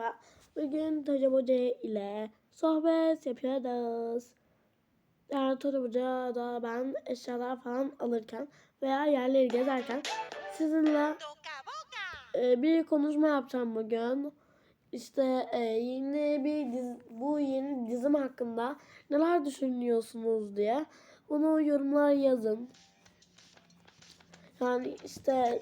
merhaba. Bugün Hocam Hoca ile sohbet yapıyoruz. Yani Hocam Hoca da ben eşyalar falan alırken veya yerleri gezerken sizinle e, bir konuşma yapacağım bugün. İşte e, yeni bir dizi, bu yeni dizim hakkında neler düşünüyorsunuz diye. Bunu yorumlara yazın. Yani işte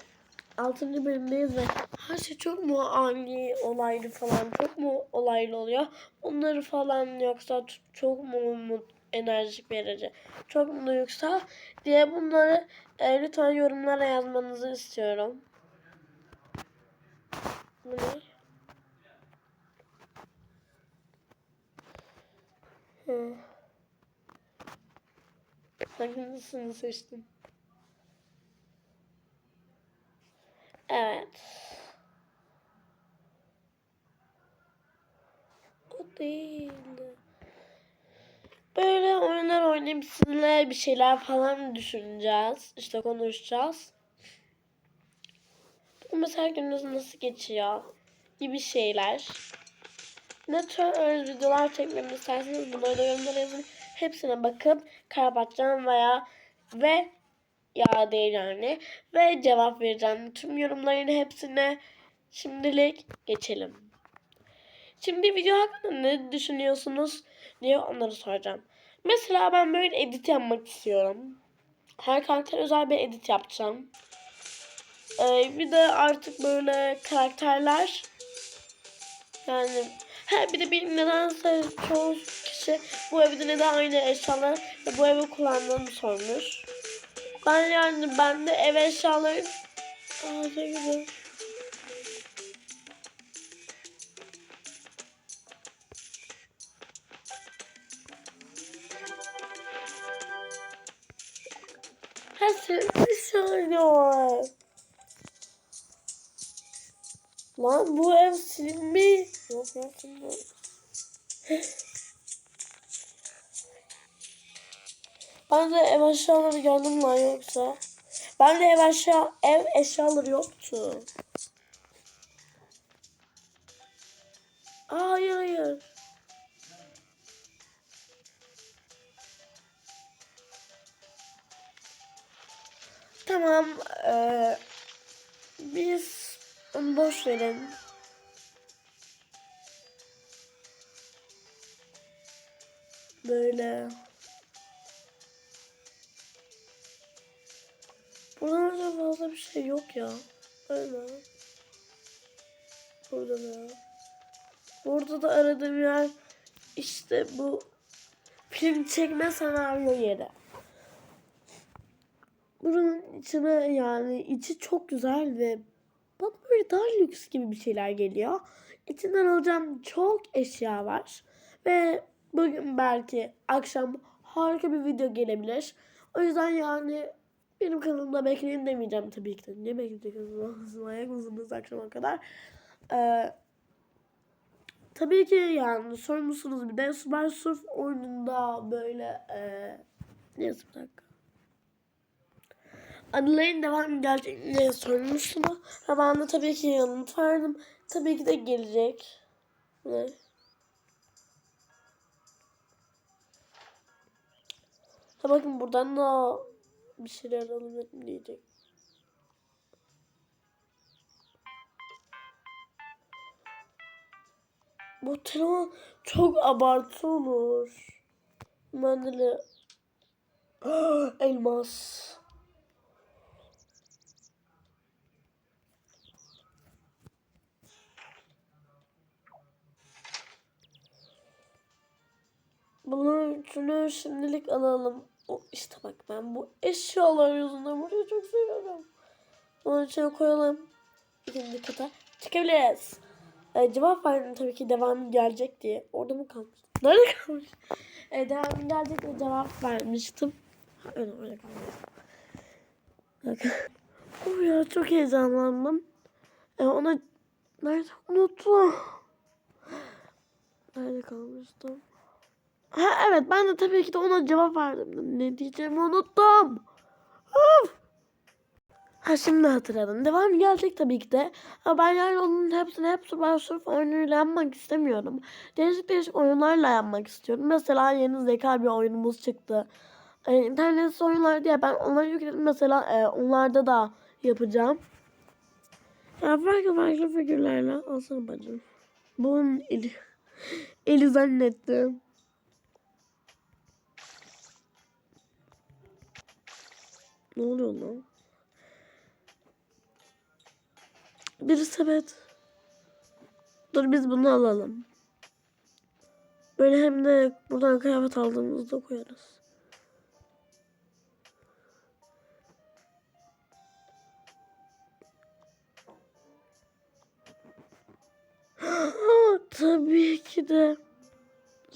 6. bölümdeyiz ve her şey çok mu ani olaylı falan çok mu olaylı oluyor? Onları falan yoksa çok mu mut- enerjik verici, çok mu yoksa diye bunları e, lütfen yorumlara yazmanızı istiyorum. Bu ne? Hangisini seçtim? Evet. O değildi. Böyle oyunlar oynayıp sizinle bir şeyler falan düşüneceğiz. İşte konuşacağız. Mesela gününüz nasıl geçiyor gibi şeyler. Ne tür videolar çekmemi isterseniz bunları da yorumlara yazın. Hepsine bakıp kapatacağım veya ve ya değil yani ve cevap vereceğim. Tüm yorumların hepsine şimdilik geçelim. Şimdi video hakkında ne düşünüyorsunuz diye onları soracağım. Mesela ben böyle edit yapmak istiyorum. Her karakter özel bir edit yapacağım. Ee, bir de artık böyle karakterler yani ha bir de benim nedense çoğu kişi bu evde neden aynı eşyaları ve bu evi kullandığımı sormuş. Ben yani ben de ev eşyaları Aa, ne güzel. Söylüyor. Lan bu ev silinmiş. Yok yok silinmiş. Ben de ev eşyaları gördüm lan yoksa. Ben de ev eşya ev eşyaları yoktu. Hayır hayır. Tamam. eee, biz boş verin. Böyle. Buralarda fazla bir şey yok ya. Öyle. Burada da. Burada da aradığım yer işte bu film çekme senaryo yeri. Buranın içine yani içi çok güzel ve bana böyle daha lüks gibi bir şeyler geliyor. İçinden alacağım çok eşya var. Ve bugün belki akşam harika bir video gelebilir. O yüzden yani benim kanalımda bekleyin demeyeceğim tabii ki de. Niye bekleyeceksiniz? Manyak mısınız akşama kadar? Ee, tabii ki yani sormuşsunuz bir de Super Surf oyununda böyle ee, neyse bir dakika. Anıların devam gelecek diye sormuşsunuz. Ve ben de tabii ki yanıt verdim. Tabii ki de gelecek. Ne? Ha bakın buradan da bir şeyler alalım diyecek. Bu telefon çok abartı olur. Ben de elmas. Şunu şimdilik alalım. O, işte bak ben bu eşyalar yüzünden burayı çok seviyorum. Onun içine koyalım. İkinci kata çıkabiliriz. Ee, cevap verdim tabii ki devamı gelecek diye. Orada mı kalmış? Nerede kalmış? Ee, devamı gelecek diye cevap vermiştim. Ha, öyle öyle kalmış. Oh ya çok heyecanlandım. Ee, ona nerede unuttum. Nerede kalmıştım? Ha evet ben de tabii ki de ona cevap verdim. Ne diyeceğimi unuttum. Of! Ha şimdi hatırladım. Devam gelecek tabii ki de. Ama ben yani onun hepsini hep Subway Surf oyunuyla yapmak istemiyorum. Değişik değişik oyunlarla yapmak istiyorum. Mesela yeni zeka bir oyunumuz çıktı. E, internetsiz oyunlar diye ben onları yükledim. Mesela e, onlarda da yapacağım. Ya farklı farklı figürlerle. Alsana bacım. Bunun eli. Eli zannettim. Ne oluyor lan? Bir sepet. Dur biz bunu alalım. Böyle hem de buradan kıyafet aldığımızda koyarız. Tabii ki de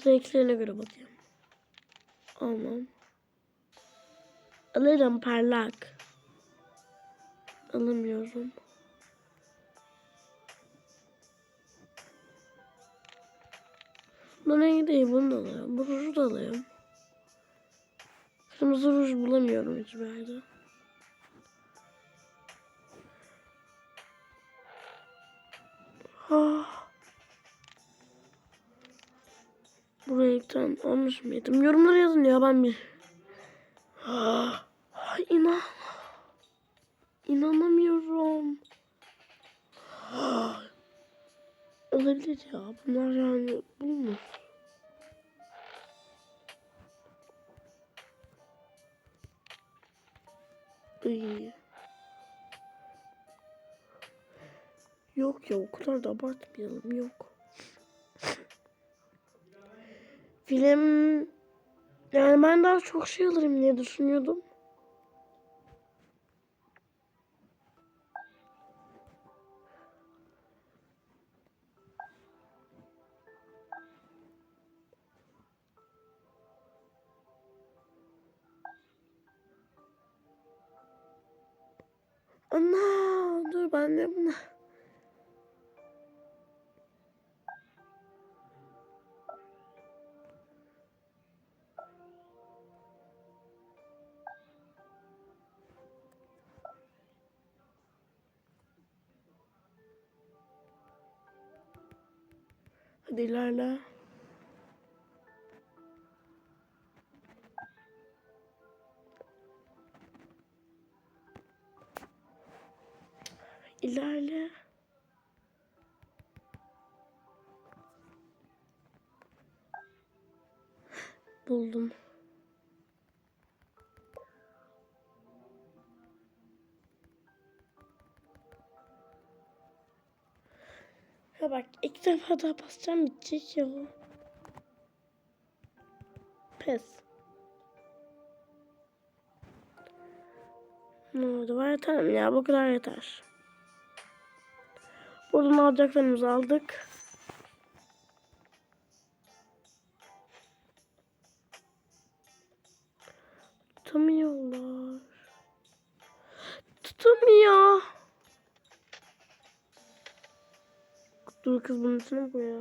renklerine göre bakayım. Aman. Alırım parlak. Alamıyorum. Bu rengi değil bunu da alayım. Bu ruju da alayım. Kırmızı ruj bulamıyorum hiçbir yerde. Ah. Bu renkten almış mıydım? Yorumlara yazın ya ben bir... Ah, inan... İnanamıyorum. Olabilir ya. Bunlar yani bulunur. İyi. Yok ya o kadar da abartmayalım yok. Film yani ben daha çok şey alırım diye düşünüyordum. Ana dur ben de bunu. Hadi. İlerle. Buldum. Ya bak ilk defa daha basacağım bitecek ya. Pes. Ne oldu? Var tamam ya bu kadar yeter. Buradan alacaklarımızı aldık. Kız bunun içine mi koy ya?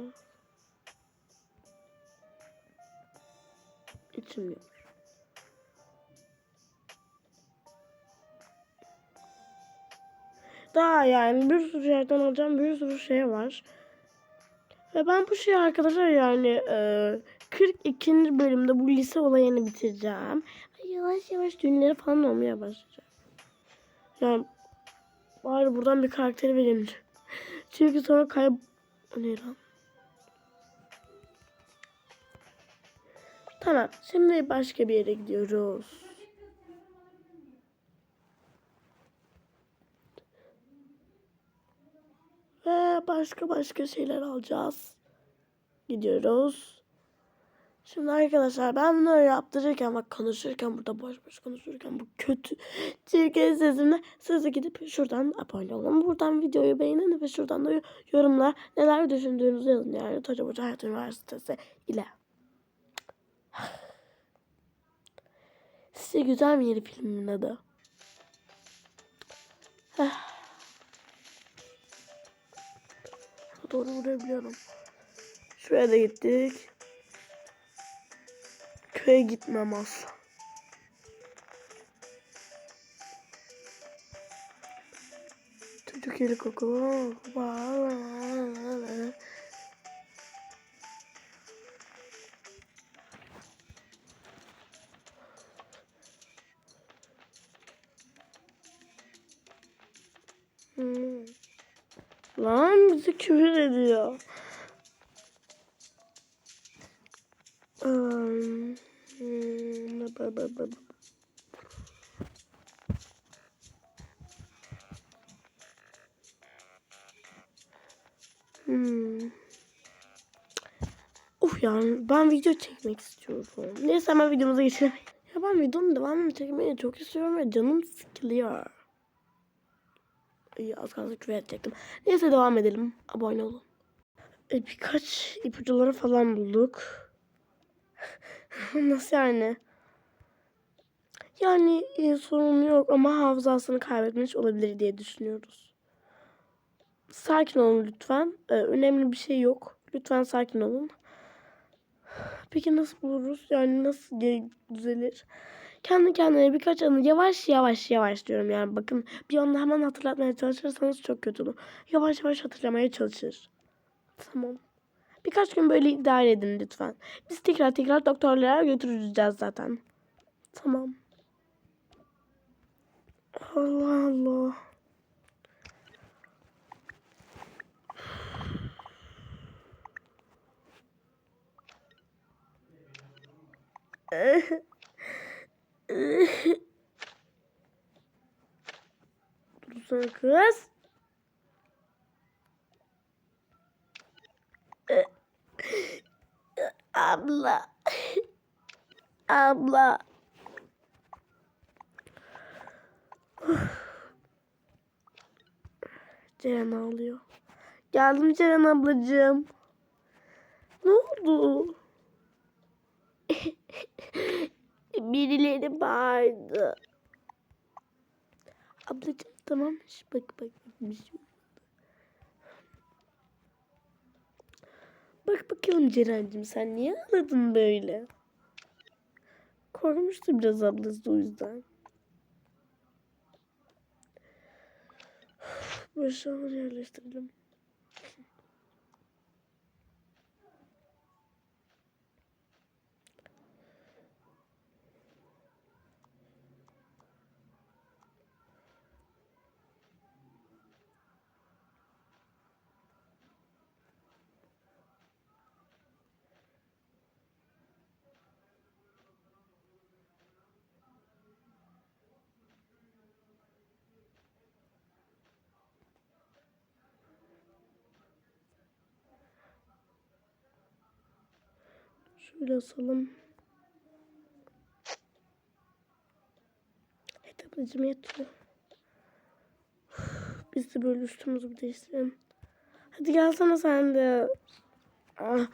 İçmiyor. Daha yani bir sürü yerden alacağım bir sürü şey var. Ve ben bu şeyi arkadaşlar yani e, 42. bölümde bu lise olayını bitireceğim. Yavaş yavaş düğünleri falan olmaya başlayacak. Yani bari buradan bir karakteri vereyim. Çünkü sonra kayıp... O ne lan? Tamam. Şimdi başka bir yere gidiyoruz. Ve başka başka şeyler alacağız. Gidiyoruz. Şimdi arkadaşlar ben bunları yaptırırken bak konuşurken burada boş boş konuşurken bu kötü çirkin sesimle siz de gidip şuradan abone olun. Buradan videoyu beğenin ve şuradan da yorumlar neler düşündüğünüzü yazın. Yani Toca Boca Hayat Üniversitesi ile. Size güzel bir yeri filmin adı. Doğru vurabiliyorum. Şuraya da gittik. Köye gitmem asla. Türkiye'li koku. Hmm. Lan bizi küfür ediyor. Hmm, yani ben video çekmek istiyorum. Neyse hemen videomuza geçelim. Ya ben videonun devamını çekmeyi çok istiyorum ve canım sıkılıyor. İyi az kalsın küfür edecektim. Neyse devam edelim. Abone olun. E, birkaç ipucuları falan bulduk. Nasıl yani? Yani e, sorun yok ama hafızasını kaybetmiş olabilir diye düşünüyoruz. Sakin olun lütfen. E, önemli bir şey yok. Lütfen sakin olun. Peki nasıl buluruz? Yani nasıl düzelir? Kendi kendine birkaç anı yavaş yavaş yavaş diyorum yani bakın bir anda hemen hatırlatmaya çalışırsanız çok kötü olur. Yavaş yavaş hatırlamaya çalışır. Tamam. Birkaç gün böyle idare edin lütfen. Biz tekrar tekrar doktorlara götüreceğiz zaten. Tamam. Allah Allah. Dursana kız. Abla. Abla. Ceren ağlıyor. Geldim Ceren ablacığım. Ne oldu? Birileri bağırdı. Ablacığım tamam. Bak bak. bak, bir şey olmadı. Bak bakalım Ceren'cim sen niye ağladın böyle? Korkmuştu biraz ablası o yüzden. Başağını yerleştirelim. Şöyle asalım. Evet ablacığım yatıyor. Biz de böyle üstümüzü bir değiştirelim. Hadi gelsene sen de. Ah,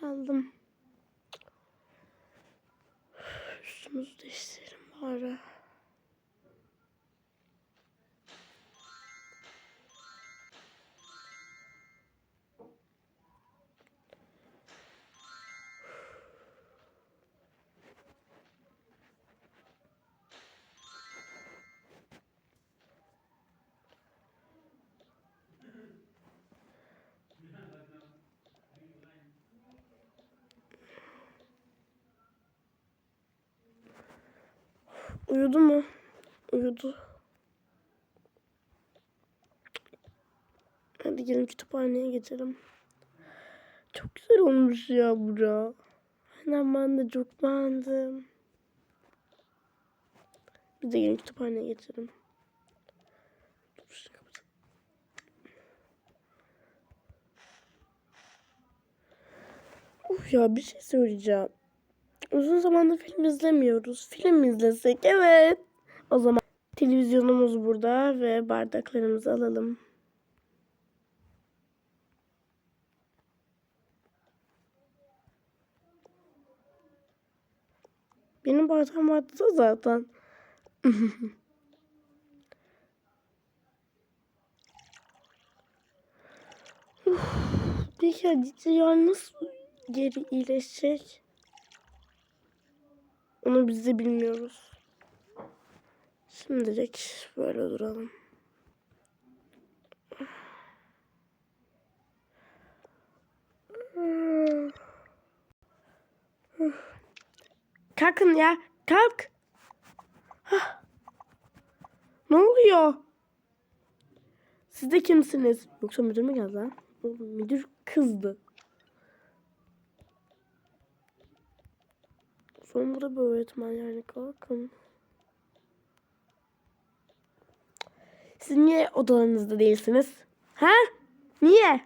geldim. Üstümüzü değiştirelim Uyudu mu? Uyudu. Hadi gelin kütüphaneye geçelim. Çok güzel olmuş ya bura. Aynen ben de çok beğendim. Biz de gelin kütüphaneye geçelim. Uf ya bir şey söyleyeceğim. Uzun zamandır film izlemiyoruz. Film izlesek? Evet. O zaman televizyonumuz burada ve bardaklarımızı alalım. Benim bardağım vardı da zaten. Uf, Peki ya nasıl geri iyileşecek? Onu biz de bilmiyoruz. Şimdilik böyle duralım. Kalkın ya. Kalk. Ne oluyor? Siz de kimsiniz? Yoksa müdür mü geldi ha? Müdür kızdı. Sonra bir öğretmen yani kalkın. Siz niye odalarınızda değilsiniz? Ha? Niye?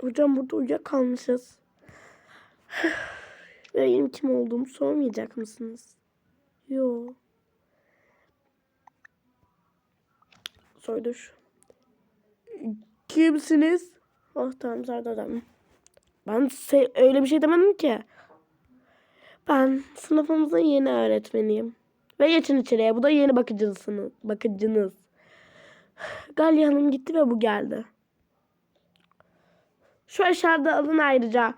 Hocam burada uyuyakalmışız. Benim kim olduğumu sormayacak mısınız? Yo. Soydur. Kimsiniz? Ah tamam Serdar Ben öyle bir şey demedim ki. Ben sınıfımızın yeni öğretmeniyim. Ve geçin içeriye. Bu da yeni bakıcısınız. Bakıcınız. Galya Hanım gitti ve bu geldi. Şu eşyaları alın ayrıca.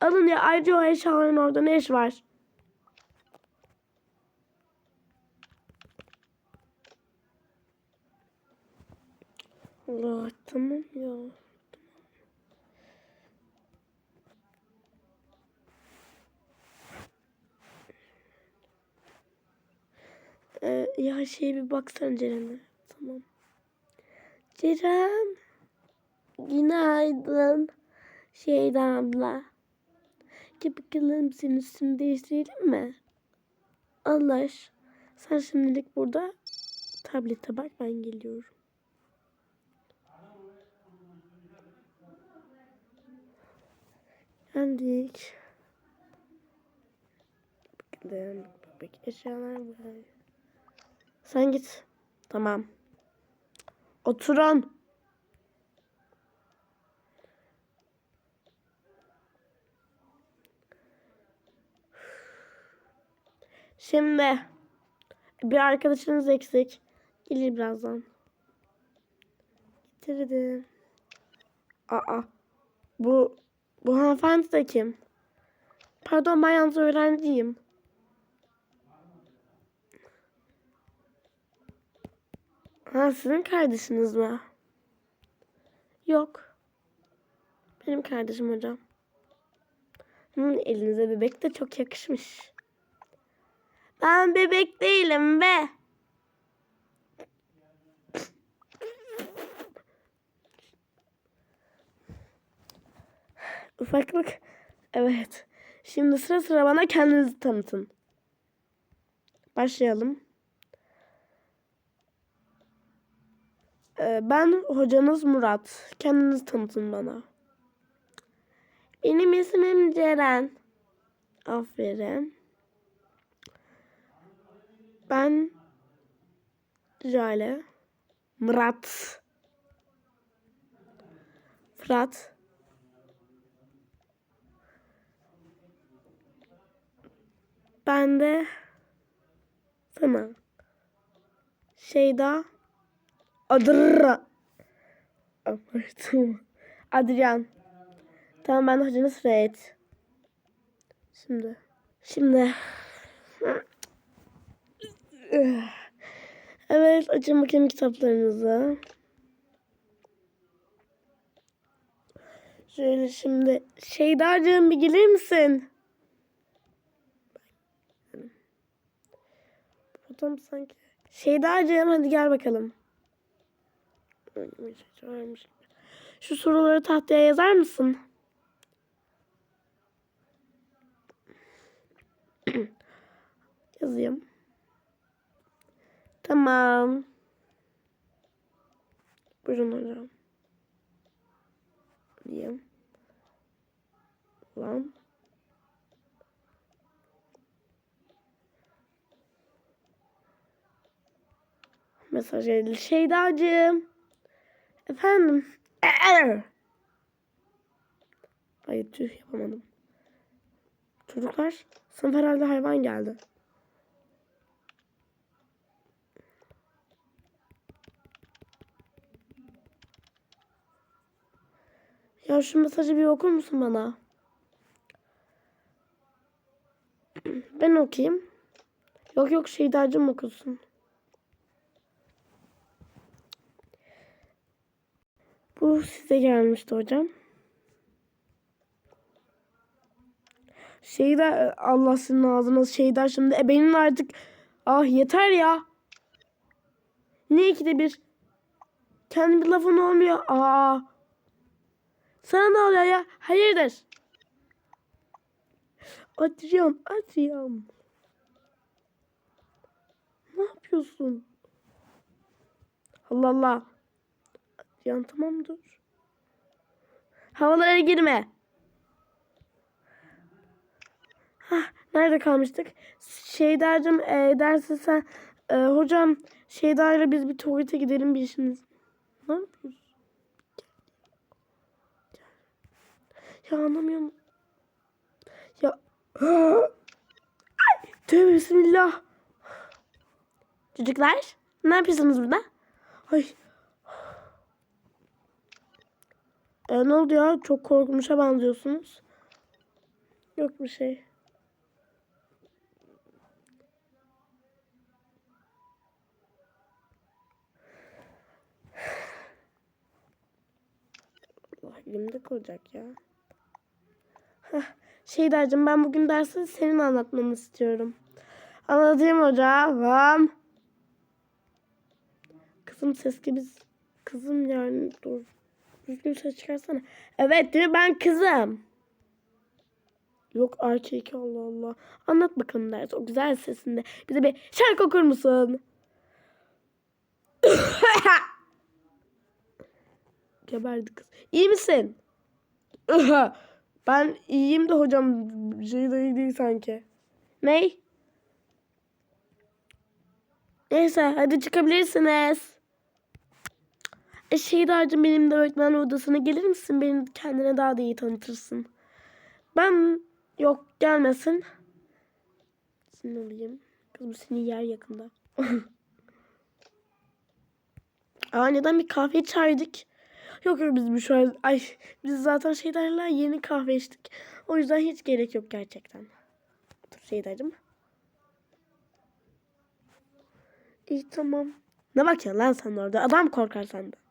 Alın ya ayrıca o eşyaların orada ne iş var? Allah tamam ya. Ee, ya şey bir baksana Ceren'e. Tamam. Ceren. Günaydın. Şeyda abla. Gel bakalım senin üstünü değiştirelim mi? Allah. Sen şimdilik burada tablete bak ben geliyorum. Geldik. Bakalım. Bak eşyalar var. Sen git. Tamam. Oturun. Şimdi bir arkadaşınız eksik. Gelir birazdan. Getirdim. Aa. Bu bu hanımefendi de kim? Pardon ben yalnız öğrenciyim. Ha sizin kardeşiniz mi? Yok. Benim kardeşim hocam. Hı, elinize bebek de çok yakışmış. Ben bebek değilim be. Ufaklık. Evet. Şimdi sıra sıra bana kendinizi tanıtın. Başlayalım. Ben hocanız Murat. Kendinizi tanıtın bana. Benim ismim Ceren. Aferin. Ben Jale. Murat. Fırat. Ben de sana Şeyda Adırra Tamam. Adrian. Tamam ben de hocanız Fred. Şimdi. Şimdi. Evet açın bakayım kitaplarınızı. Şöyle şimdi Şeydacığım bir gelir misin? Buradan sanki. Şeydacığım hadi gel bakalım. Şu soruları tahtaya yazar mısın? Yazayım. Tamam. Buyurun hocam. Diyeyim. Lan. Mesaj geldi. Şeydacığım. Efendim. Hayır tüh yapamadım. Çocuklar sınıf herhalde hayvan geldi. Ya şu mesajı bir okur musun bana? Ben okuyayım. Yok yok Şeydacığım okusun. Size gelmişti hocam. Şeyda Allah senin ağzına şeyda şimdi ebenin artık ah yeter ya. Ne ikide bir kendi bir lafın olmuyor. Aa. Sana ne oluyor ya? Hayırdır? Adrian, Adrian. Ne yapıyorsun? Allah Allah. Adrian tamam dur. Havalara girme. Hah, nerede kalmıştık? Şeydacığım e, derse sen e, hocam Şeyda'yla biz bir tuvalete gidelim bir işimiz. Ne yapıyorsun? Ya anlamıyorum. Ya. Ay, tövbe bismillah. Çocuklar ne yapıyorsunuz burada? Ay. E, ne oldu ya? Çok korkmuşa benziyorsunuz. Yok bir şey. Elimde kalacak ya. Heh, Şeydacığım ben bugün dersi senin anlatmanı istiyorum. Anlatayım hocam. Kızım ses gibi. Kızım yani dur. Düzgün çıkarsana. Evet değil ben kızım. Yok erkek Allah Allah. Anlat bakalım ders o güzel sesinde. Bize bir şarkı okur musun? Geberdi kız. İyi misin? ben iyiyim de hocam şey iyi değil sanki. Ney? Neyse hadi çıkabilirsiniz. E, Şeydacığım benim de öğretmen odasına gelir misin? Beni kendine daha da iyi tanıtırsın. Ben yok gelmesin. Seni alayım. Kızım senin yer yakında. Aa neden bir kahve çağırdık? Yok yok biz bu şu an ay biz zaten şeylerle yeni kahve içtik. O yüzden hiç gerek yok gerçekten. Dur şeydacığım. İyi tamam. Ne bakıyorsun lan sen orada? Adam korkar senden.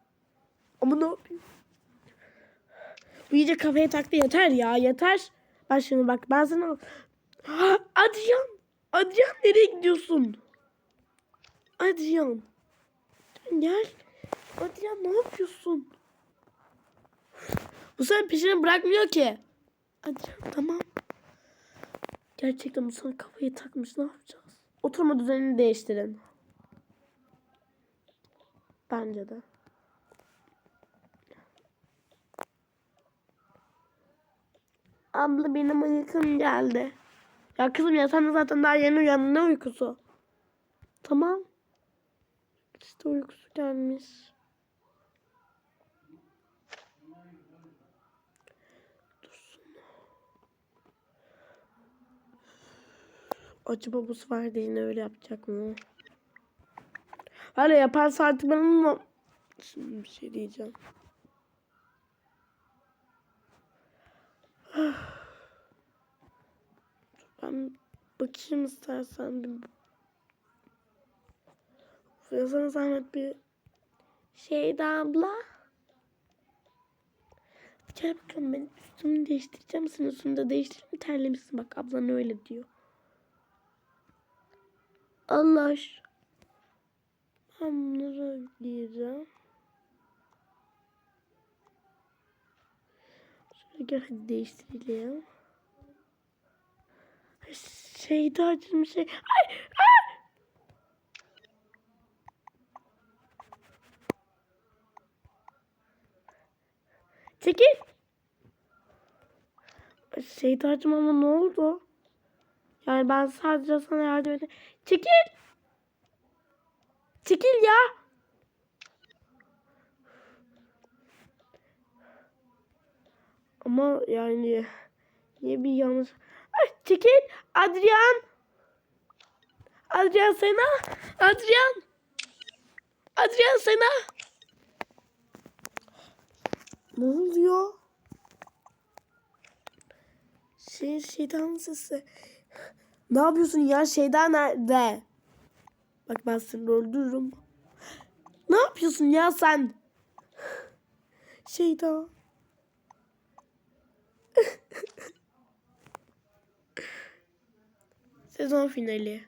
Ama ne yapayım? Bu iyice kafaya taktı yeter ya yeter. Bak şimdi bak ben sana... Adrian! Adrian nereye gidiyorsun? Adrian. Gel. Adrian ne yapıyorsun? Bu sefer peşini bırakmıyor ki. Adrian tamam. Gerçekten bu sana kafayı takmış ne yapacağız? Oturma düzenini değiştirin. Bence de. Abla benim uykum geldi. Ya kızım ya sen de zaten daha yeni uyandın ne uykusu? Tamam. İşte uykusu gelmiş. Dursun. Acaba bu sefer de yine öyle yapacak mı? Öyle yaparsa artık ben onunla... Şimdi bir şey diyeceğim. Ben bakayım istersen bir... Ya sana zahmet bir... Şeyda abla. Gel bakalım ben üstümü değiştireceğim. Sen üstünü de değiştireyim. Terlemişsin bak ablan öyle diyor. Allah. Ben bunları giyeceğim. Gel hadi değiştirelim. Şeydacığım şey. Ay! Ay! Çekil. Şeydacığım ama ne oldu? Yani ben sadece sana yardım edeyim. Çekil. Çekil ya. Ama yani niye bir yanlış... Ay, çekil. Adrian. Adrian sana. Adrian. Adrian sana. Ne oluyor? Şey, şeytan sesi. Ne yapıyorsun ya? Şeytan nerede? Bak ben seni öldürürüm. Ne yapıyorsun ya sen? Şeyda. Sezon finale.